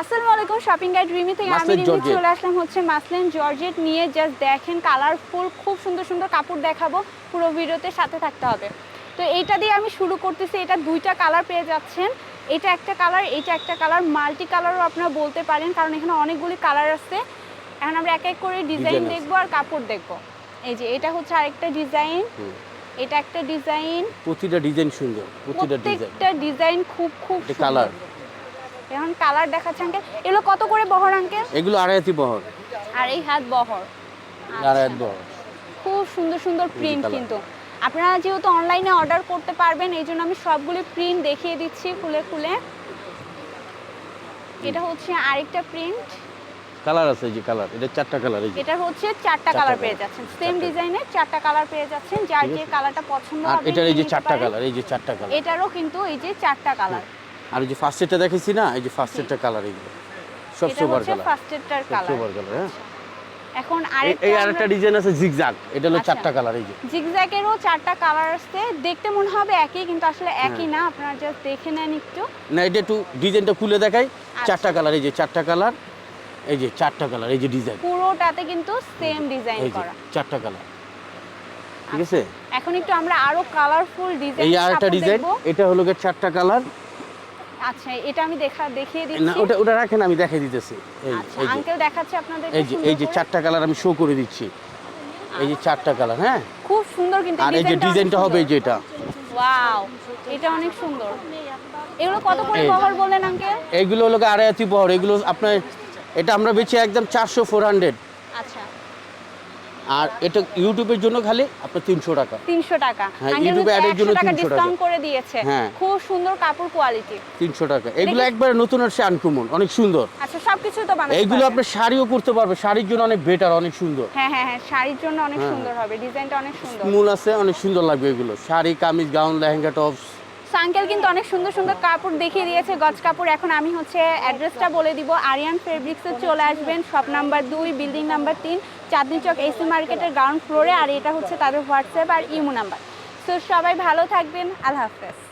আসসালামু আলাইকুম shopping guide Rimi থেকে আমি রিমি চলে আসলাম হচ্ছে মাসলিন জর্জেট নিয়ে। জাস্ট দেখেন কালারফুল খুব সুন্দর সুন্দর কাপড় দেখাবো। পুরো ভিডিওতে সাথে থাকতে হবে। তো এইটা দিয়ে আমি শুরু করতেছি। এটা দুইটা কালার পেয়ে যাচ্ছেন। এটা একটা কালার এটা একটা কালার মাল্টি কালারও আপনারা বলতে পারেন কারণ এখানে অনেকগুলি কালার আছে। এখন আমরা এক এক করে ডিজাইন দেখব আর কাপড় দেখব। এই যে এটা হচ্ছে আরেকটা ডিজাইন এটা একটা ডিজাইন প্রতিটা ডিজাইন সুন্দর প্রতিটা ডিজাইন প্রত্যেকটা ডিজাইন খুব খুব। কালার এখন কালার দেখাচ্ছে আঙ্কেল এগুলো কত করে বহর আঙ্কেল এগুলো আড়াইতি বহর। আর এই হাত বহর। আড়াই আচ্ছা। বহর। খুব সুন্দর সুন্দর প্রিন্ট কিন্তু। আপনারা যেহেতু অনলাইনে অর্ডার করতে পারবেন এই জন্য আমি সবগুলি প্রিন্ট দেখিয়ে দিচ্ছি খুলে খুলে। এটা হচ্ছে আরেকটা প্রিন্ট কালার আছে যে কালার এটা চারটা কালার এই এটা হচ্ছে চারটা কালার পেয়ে যাচ্ছেন। সেম। ডিজাইনের চারটা কালার পেয়ে যাচ্ছেন। যার যে কালারটা পছন্দ আর হবে এটার এই যে চারটা কালার এই যে চারটা কালার এটারও কিন্তু এই যে চারটা কালার আর যে ফার্স্টেরটা দেখেছি না এই যে ফার্স্টেরটা কালার এইগুলো সব সুপার কালার ফার্স্টেরটার সব কালার সুপার কালার হ্যাঁ। এখন আরেকটা এই আরেকটা ডিজাইন আছে জিগজাগ এটা হলো আচ্ছা। চারটা কালার এই যে। জিগজ্যাগেরও চারটা কালার আসছে। দেখতে মনে হবে একই কিন্তু আসলে হ্যাঁ। একই না আপনারা জাস্ট দেখে নেন একটু। না এটা একটু ডিজাইনটা খুলে দেখাই। আচ্ছা। চারটা কালার এই যে চারটা কালার এই যে চারটা কালার এই যে ডিজাইন পুরোটাতে কিন্তু সেম ডিজাইন করা। চারটা কালার ঠিক আছে? এখন একটু আমরা আরও কালারফুল ডিজাইন এই আরেকটা ডিজাইন এটা হলো গিয়ে চারটা কালার আচ্ছা এটা আমি দেখা দেখিয়ে না ওটা ওটা রাখেন আমি দেখাই দিতেছি। এই আচ্ছা এই আঙ্কেল দেখাচ্ছে আপনাদের এই যে এই যে চারটা কালার আমি শো করে দিচ্ছি। এই যে চারটা কালার হ্যাঁ? খুব সুন্দর কিন্তু আর এই যে ডিজাইনটা হবে এই যে এটা। ওয়াও এটা অনেক সুন্দর। এগুলো কত করে বহর বললেন আঙ্কেল এইগুলো হলো গিয়ে আড়াইতি বহর এগুলো আপনার এটা আমরা বেচি একদম চারশো ফোর হান্ড্রেড আর এটা ইউটিউবের জন্য খালি আপনার তিনশো টাকা। তিনশো টাকা। হ্যাঁ, YouTube এর জন্য 100 টাকা 300 টাকা। ডিসকাউন্ট করে দিয়েছে। হ্যাঁ। খুব সুন্দর কাপড় কোয়ালিটি তিনশো টাকা। এগুলো একবারে নতুন আসছে আনকমন অনেক সুন্দর। আচ্ছা সবকিছু তো বানাতে এইগুলো পারবেন। আপনার শাড়িও করতে পারবে শাড়ির জন্য অনেক বেটার অনেক সুন্দর। হ্যাঁ হ্যাঁ হ্যাঁ শাড়ির জন্য অনেক হ্যাঁ। সুন্দর হবে ডিজাইনটা অনেক সুন্দর। মূল আছে অনেক সুন্দর লাগবে এগুলো। Sari kameez gown lehenga tops. সাঙ্কেল কিন্তু অনেক সুন্দর সুন্দর কাপড় দেখিয়ে দিয়েছে, গজ কাপড়। এখন আমি হচ্ছে অ্যাড্রেসটা বলে দিব। আরিয়ান ফেব্রিক্সে চলে আসবেন শপ নাম্বার দুই বিল্ডিং নাম্বার তিন চাঁদনি চক এসি মার্কেটের গ্রাউন্ড ফ্লোরে আর এটা হচ্ছে তাদের হোয়াটসঅ্যাপ আর ইমো নাম্বার তো সবাই ভালো থাকবেন, আল্লাহ হাফেজ।